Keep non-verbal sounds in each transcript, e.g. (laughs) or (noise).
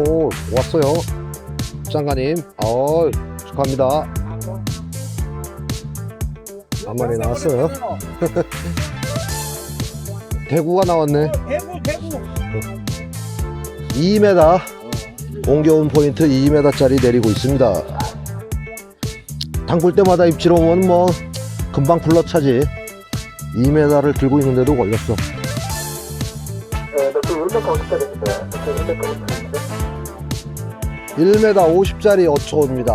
오호 왔어요. 장관님 어 축하합니다. 한 마리 나왔어요. (laughs) 대구가 나왔네. 대구 대구. 2m 옮겨온 포인트 2m짜리 내리고 있습니다. 담글 때마다 입질 오면 뭐 금방 불러차지. 2m를 들고 있는데도 걸렸어 어떻게 됩니다. 1m 50짜리 어초입니다.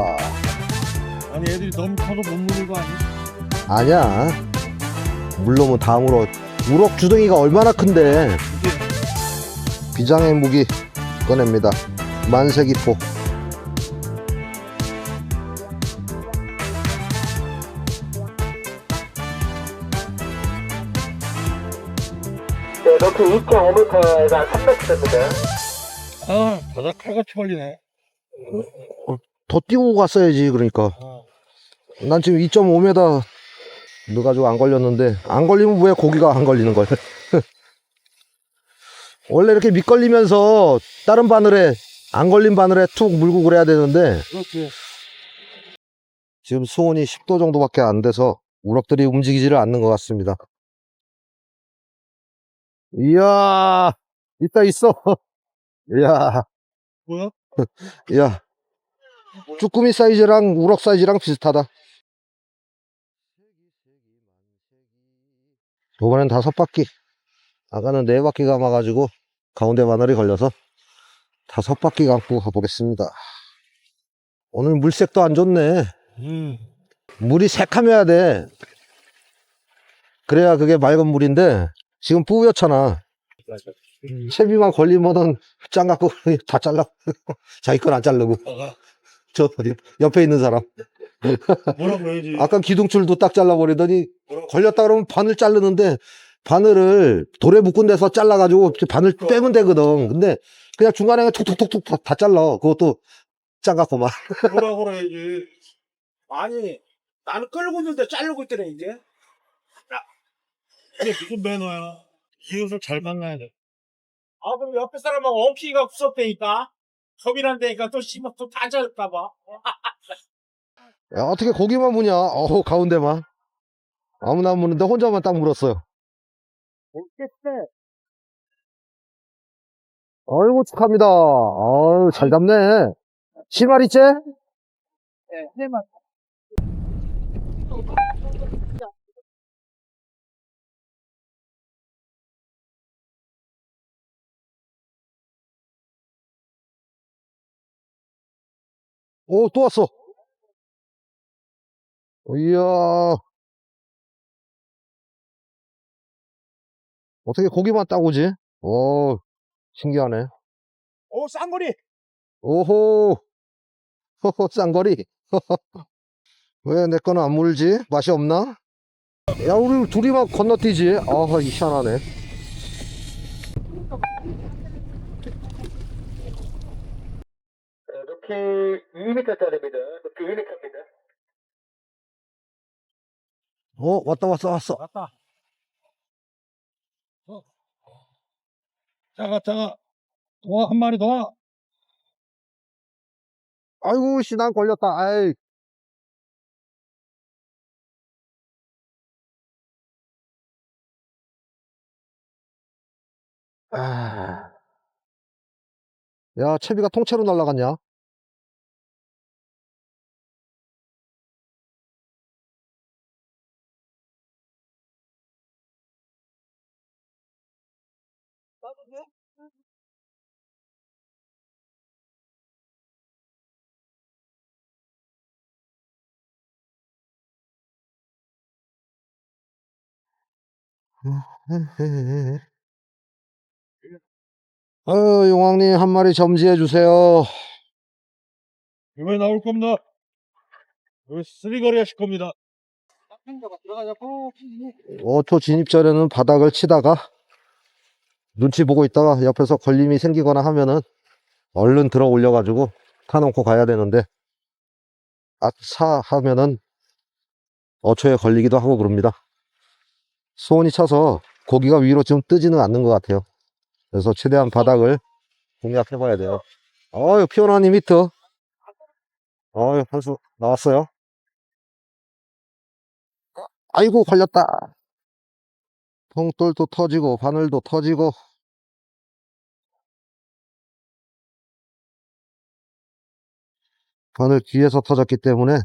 아니 애들이 너무 커서 못 물는 거 아니야? 아니야. 물론 다음으로 우럭 주둥이가 얼마나 큰데. 비장의 무기 꺼냅니다. 만세기포 2.5m가 3m 됩니다. 아 바다 칼같이 걸리네. 더 띄우고 갔어야지 그러니까. 어. 난 지금 2.5m 넣어가지고 안 걸렸는데 안 걸리면 왜 고기가 안 걸리는 거야? (laughs) 원래 이렇게 밑걸리면서 다른 바늘에 안 걸린 바늘에 툭 물고 그래야 되는데 그렇지. 지금 수온이 10도 정도밖에 안 돼서 우럭들이 움직이지를 않는 것 같습니다. 이야 있다 있어. (laughs) 이야. 뭐야? (laughs) 이야. 쭈꾸미 사이즈랑 우럭 사이즈랑 비슷하다. 이번엔 다섯 바퀴. 아까는 네 바퀴 감아가지고 가운데 바늘이 걸려서 다섯 바퀴 감고 가보겠습니다. 오늘 물색도 안 좋네. 음. 물이 새카매야 돼. 그래야 그게 맑은 물인데 지금 뿌옇잖아 채비만 걸리면은 짱 갖고 (laughs) 다 잘라. 자기 건 안 자르고. 아가. 저 어디 옆에 있는 사람. (laughs) 뭐라고 해야지. 아까 기둥줄도 딱 잘라버리더니 뭐라고? 걸렸다 그러면 바늘 자르는데 바늘을 돌에 묶은 데서 잘라가지고 바늘 빼면 되거든. 근데 그냥 중간에 툭툭툭툭 다, 다 잘라. 그것도 짱 갖고 막. 뭐라고 해야지. 아니 나는 끌고 있는데 자르고 있더래 이제. 야 이게 무슨 매너야? 이웃을 잘 만나야 돼 아 그럼 옆에 사람하고 엉키기가 없었다니까? 겁이 난다니까 또 씨발 또 다 잘릴까봐. 야, 어떻게 고기만 무냐? 어우 가운데만. 아무나 안 무는데 혼자만 딱 물었어요. 못겠어 아이고 축하합니다. 아유 잘 잡네. 10마리째? 네, 해만 오, 또 왔어. 이야. 어떻게 고기만 따고 오지? 오, 신기하네. 오 쌍거리 오호. 호호, 쌍거리. (laughs) 왜 내 거는 안 물지? 맛이 없나? 야, 우리 둘이 막 건너뛰지? 아, 희한하네. 네, 높이 2m짜리입니다. 높이 2m입니다. 어, 왔다, 왔어, 왔어. 왔다 어. 작아 작아 도와 한 마리 도와 아이고, 씨, 난 걸렸다. 아이. 아. 야, 채비가 통째로 날아갔냐? 어, (laughs) 용왕님 한 마리 점지해 주세요. 이번에 나올 겁니다. 여기 쓰리거리 하실 겁니다. 들어가자고. 5초 진입 전에는 바닥을 치다가 눈치 보고 있다가 옆에서 걸림이 생기거나 하면은 얼른 들어 올려 가지고 타놓고 가야 되는데 아차 하면은 어초에 걸리기도 하고 그럽니다. 수온이 차서 고기가 위로 좀 뜨지는 않는 것 같아요. 그래서 최대한 바닥을 공략해 봐야 돼요. 어유, 피오나님 히트. 어유, 한수 나왔어요. 아이고, 걸렸다. 통돌도 터지고, 바늘도 터지고. 바늘 뒤에서 터졌기 때문에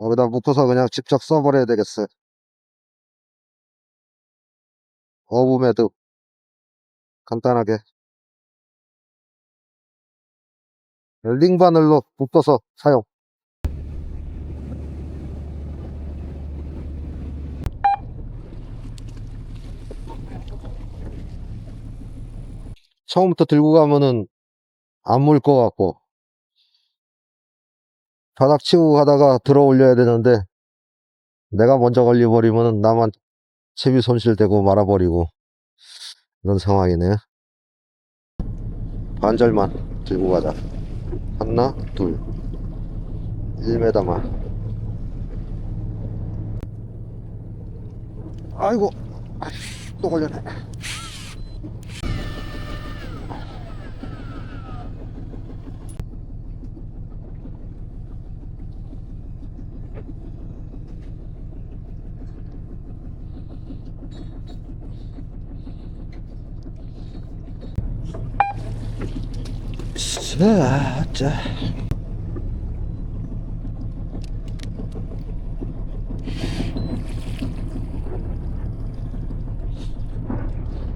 여기다 묶어서 그냥 직접 써버려야 되겠어요. 어부매드 간단하게 링바늘로 묶어서 사용 처음부터 들고 가면은 안 물 것 같고. 바닥 치우고 가다가 들어 올려야 되는데 내가 먼저 걸려버리면은 나만 채비 손실되고 말아버리고. 그런 상황이네. 반절만 들고 가자. 하나 둘. 1m만. 아이고. 또 걸렸네 자, 자.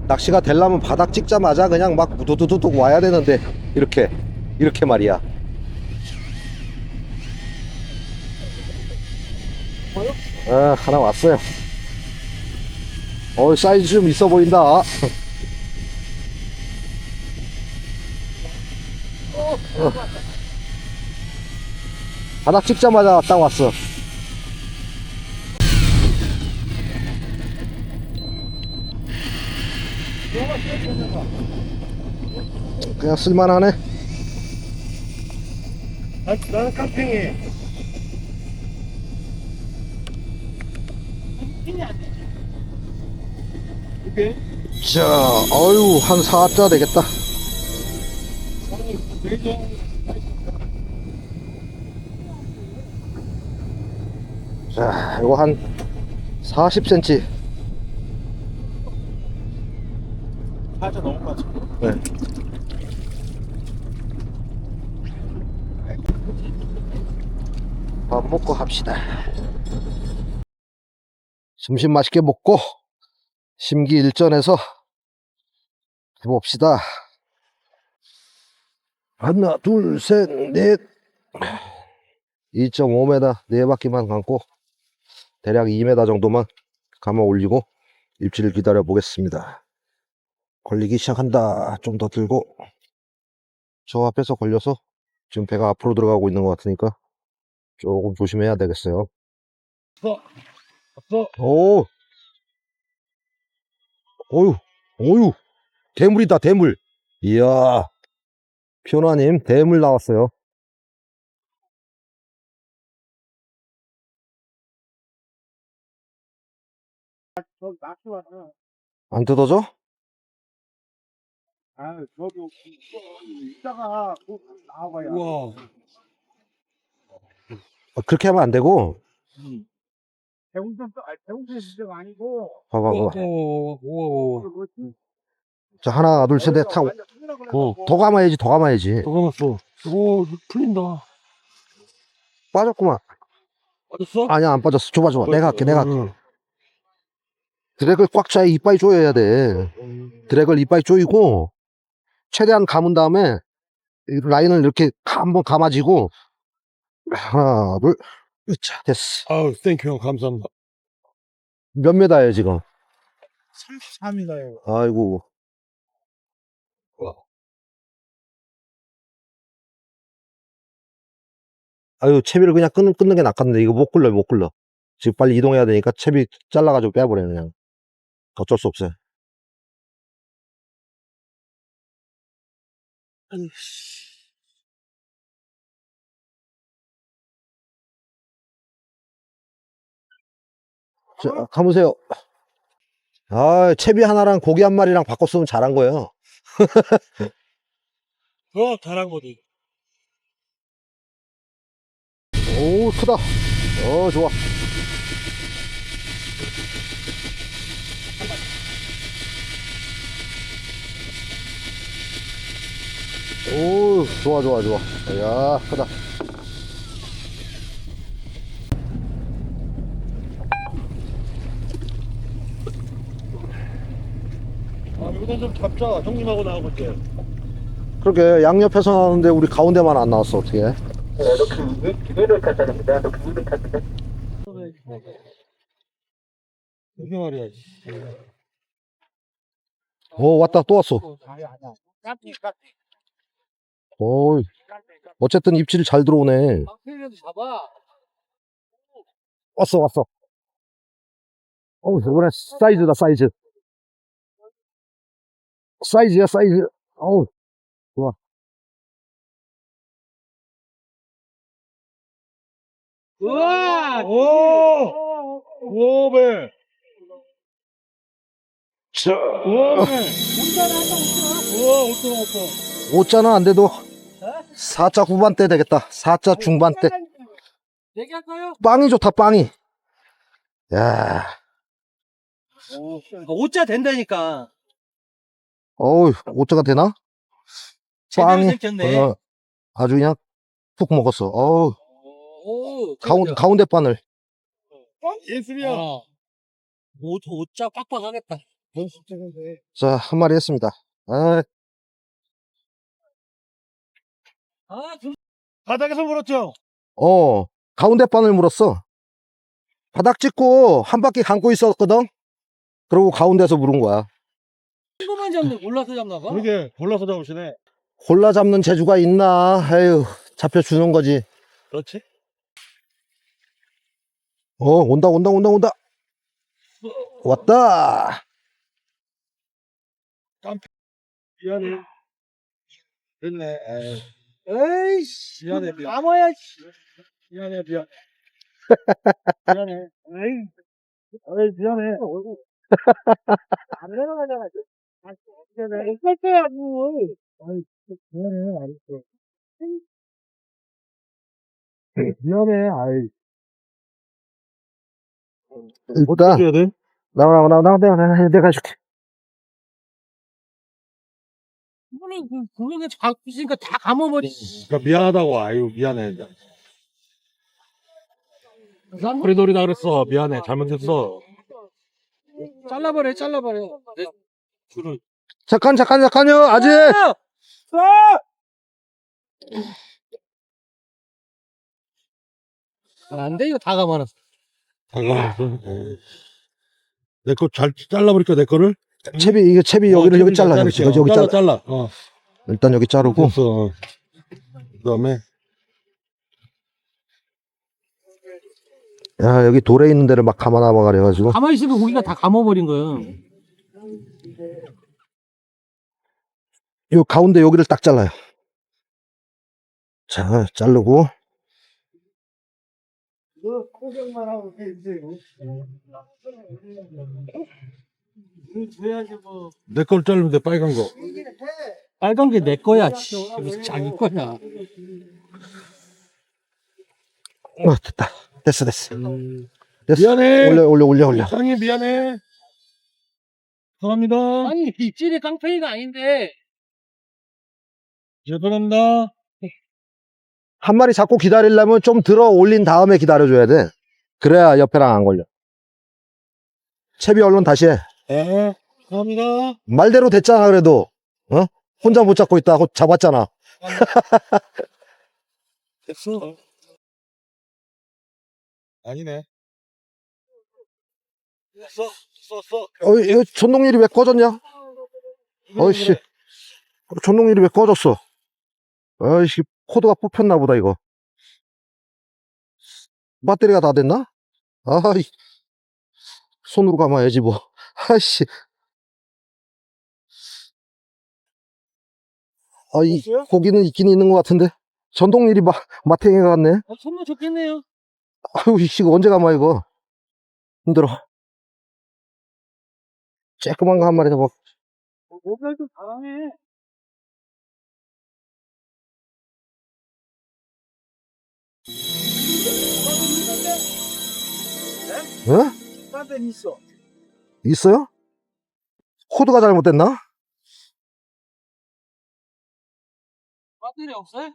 낚시가 되려면 바닥 찍자마자 그냥 막 두두두둑 와야 되는데 이렇게 이렇게 말이야. 아 하나 왔어요. 어 사이즈 좀 있어 보인다. (laughs) 바닥 찍자마자 딱 왔어. 그냥 쓸만하네. 나, 나는 깡팽이. 이게 자, 어유 한 4자 되겠다. 자, 이거 한 40cm. 살짝 넘은 것 같아. 네. 밥 먹고 합시다. 점심 맛있게 먹고 심기일전에서 해봅시다. 하나, 둘, 셋, 넷. 2.5m 네 바퀴만 감고 대략 2m 정도만 감아 올리고 입질을 기다려 보겠습니다. 걸리기 시작한다. 좀 더 들고. 저 앞에서 걸려서 지금 배가 앞으로 들어가고 있는 것 같으니까 조금 조심해야 되겠어요. 없어. 없어. 오! 어유, 어유, 대물이다, 대물. 이야, 피오나님, 대물 나왔어요. 저 낚시 왔어. 안 뜯어져? 아, 저기 이따가 꼭 나와봐야. 우와. 어, 그렇게 하면 안 되고, 대웅선 아니 대웅선 시대가 아니고. 봐봐, 봐봐. 우와, 우와. 자, 하나, 둘, 셋, 넷, 하고. 어. 더 감아야지, 더 감아야지. 더 감았어. 오, 풀린다. 빠졌구만. 빠졌어? 아니야, 안 빠졌어. 줘봐, 줘봐. 내가 할게, 내가 할게. 응. 드랙을 꽉 차야 이빨이 조여야 돼. 드랙을 이빨이 조이고, 최대한 감은 다음에, 이 라인을 이렇게 한번 감아지고, 하나, 둘, 으차, 됐어. 아우, 땡큐 형 감사합니다. 몇 메다예요, 지금? 33이나요. 아이고. 아유, 채비를 그냥 끊는, 끊는 게 낫겠는데, 이거 못 굴러, 못 굴러. 지금 빨리 이동해야 되니까 채비 잘라가지고 빼버려, 그냥. 어쩔 수 없어요. 자, 가보세요. 아, 채비 하나랑 고기 한 마리랑 바꿨으면 잘한 거예요. 어, 잘한 거지. 오, 크다. 어, 좋아. 오, 좋아, 좋아, 좋아. 야, 크다. 아, 좀 잡자. 형님하고 나하고 있게. 그러게, 양옆에서 나오는데 우리 가운데만 안 나왔어, 어떻게. 네, 높이 200m짜리입니다. 높이 200m짜리. 이게 말이야. 오, 왔다, 또 왔어. 깜찍, 깜찍. 오, 어쨌든 입질이 잘 들어오네. 깜찍이라도 잡아. 왔어, 왔어. 어우, 이번에 사이즈다, 사이즈. 사이즈야, 사이즈. 어우, 우와! 오! 오, 배. 우와, 어떠, 어떠. 5자는 안 돼도 4자 후반대 되겠다. 4자 중반대. 얘기할까요? 빵이 좋다, 빵이. 야, 오자 된다니까. 어우, 5자가 되나? 빵이. 어, 아주 그냥 푹 먹었어. 어우, 오, 가운데, 가운데 바늘. 예술이야. 어. 오, 오자 빡빡하겠다. 자, 한 마리 했습니다. 아, 아, 그 바닥에서 물었죠? 어, 가운데 바늘 물었어. 바닥 찍고 한 바퀴 감고 있었거든? 그러고 가운데서 물은 거야. 친구만 잡네. 몰라서 잡나 봐. 그러게, 골라서 잡으시네. 골라 잡는 재주가 있나? 아유, 잡혀주는 거지. 그렇지? 어, 온다, 온다, 온다, 온다. 왔다. 미안해. 됐네. 에이, 에이씨. 미안해, 미안. 남아야, 씨. 미안해, 미안. (laughs) 미안해. 에이, 에이, 미안해. (laughs) 안 내려가잖아. 미안해. 할 거야, 뭐. 아이, 미안해, 알았어. 미안해, 아이. 일단, 해야 돼? 나와, 나와, 나와, 나와, 내가, 내가, 내가 해줄게. 이거는 그 구멍에 잡고 있으니까 다 감아버리. 그러니까 미안하다고, 아유, 미안해. 도리도리다 그랬어. 미안해. 잘못했어. 잘라버려, 잘라버려. 내 줄을. 잠깐, 잠깐, 잠깐요. 아직. 아! 아! 안 돼, 이거 다 감아놨어. 잠깐만. 내거 잘 잘라버릴까, 내 거를? 채비, 이게 채비 여기를 여기 잘라. 여기, 자를게. 여기, 여기 잘라, 잘라. 잘라. 어. 일단 여기 자르고. 그 다음에, 야, 여기 돌에 있는 데를 막 감아놔봐 그래가지고. 가만히 있으면 고기가 다 감아버린 거야. 요 가운데 여기를 딱 잘라요. 자, 자르고. 줘야지 뭐. 내 걸 자르면 돼, 빨간 거. 빨간 게 내 거야. 씨. 무슨 자기 거야. 어, 됐다. 됐어, 됐어. 됐어. 미안해. 올려, 올려, 올려, 올려. 상이 미안해. 죄송합니다. 아니, 입질이 깡패이가 아닌데. 죄송합니다. 한 마리 잡고 기다리려면 좀 들어 올린 다음에 기다려줘야 돼. 그래야 옆에랑 안 걸려. 채비 얼른 다시 해. 네. 죄송합니다. 말대로 됐잖아, 그래도. 어? 혼자 못 잡고 있다 고 잡았잖아. (laughs) 됐어. 아니네. 됐어. 썼어. 어, 이거 전동일이 왜 꺼졌냐? 어이씨. 전동일이 왜 꺼졌어? 어이씨, 코드가 뽑혔나 보다, 이거. 배터리가 다 됐나? 아이. 손으로 감아야지, 뭐. 아이씨. 아이? 고기는 있긴 있는 것 같은데. 전동일이 마, 마탱이가 같네. 어, 손만 좋겠네요. 아유, 이씨, 이거 언제 감아, 이거. 힘들어. 쬐끄만 거 한 마리 잡아. 몸살 좀 잘하네. 응? 딴 데는 있어. 있어요? 코드가 잘못됐나? 배터리 없어요?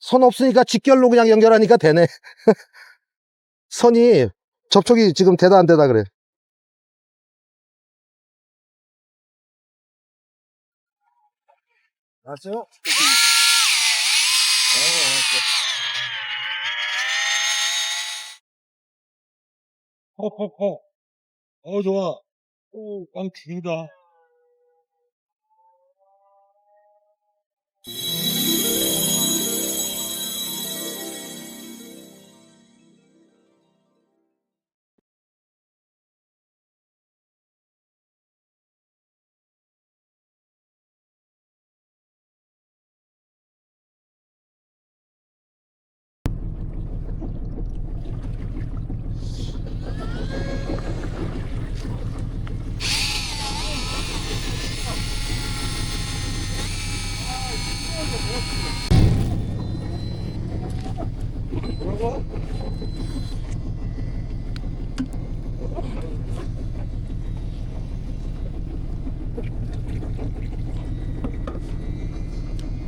선 없으니까 직결로 그냥 연결하니까 되네. (laughs) 선이 접촉이 지금 되다 안 되다 그래. 알았어요? 허허허. 어, 좋아. 오, 꽝 죽인다.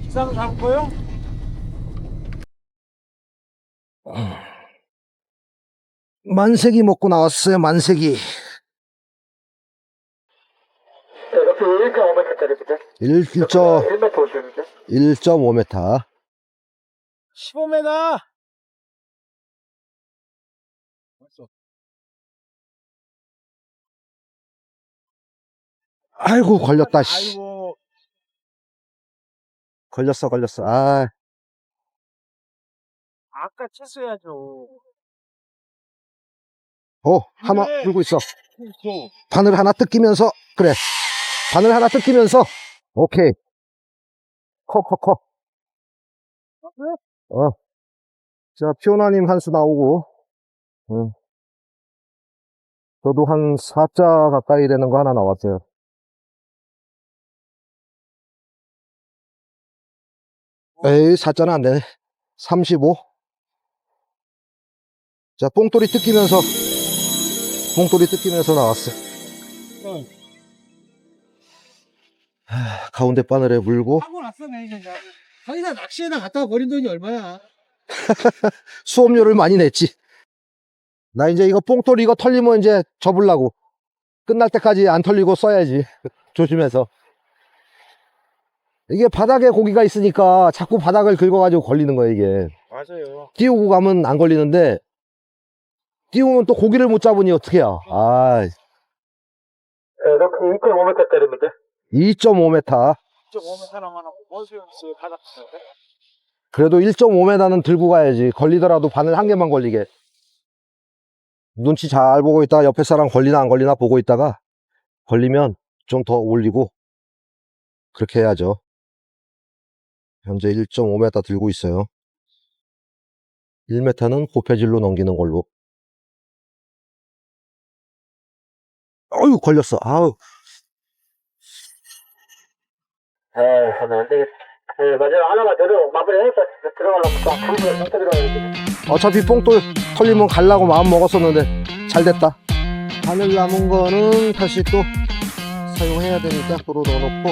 기상 잡고요? 만세기 먹고 나왔어요, 만세기. 네, 높이 1.5m짜리입니다. 1, 1.5m. 1m 50입니다. 1.5m. 15m! 아이고, 걸렸다, 씨. 아이고, 걸렸어, 걸렸어. 아, 아까 쳤어야죠. 어, 하나 네. 들고 있어. 또, 바늘 하나 뜯기면서, 그래. 바늘 하나 뜯기면서, 오케이. 커, 커, 커. 어. 자, 피오나님 한 수 나오고, 응. 저도 한 4자 가까이 되는 거 하나 나왔어요. 에이, 4자는 안 되네. 35. 자, 뽕돌이 뜯기면서, 뽕돌이 뜯기면서 나왔어. 응. 하, 가운데 바늘에 물고, 하고 났어, 매니저. 거기다 낚시에다 갖다가 버린 돈이 얼마야? (laughs) 수업료를 많이 냈지. 나 이제 이거 뽕돌이 이거 털리면 이제 접으려고. 끝날 때까지 안 털리고 써야지. (laughs) 조심해서. 이게 바닥에 고기가 있으니까 자꾸 바닥을 긁어가지고 걸리는 거야, 이게. 맞아요. 띄우고 가면 안 걸리는데, 띄우면 또 고기를 못 잡으니 어떡해요. 아, 네, 높이 2.5m짜리입니다. 2.5m. 좀 오면 사람만 하고, 뭔 소용있어요, 바닥 치는데? 그래도 1.5m는 들고 가야지. 걸리더라도 바늘 한 개만 걸리게. 눈치 잘 보고 있다가 옆에 사람 걸리나 안 걸리나 보고 있다가 걸리면 좀 더 올리고 그렇게 해야죠. 현재 1.5m 들고 있어요. 1m는 고폐질로 넘기는 걸로. 어유 걸렸어. 아우. 에, 저는 안 되겠다. 네, 마지막 하나만 저도 마무리해서 들어가려고 딱 불을 못 들어가야지. 어차피 뽕돌 털리면 갈라고 마음 먹었었는데 잘 됐다. 바늘 남은 거는 다시 또 사용해야 되니까 도로 넣어놓고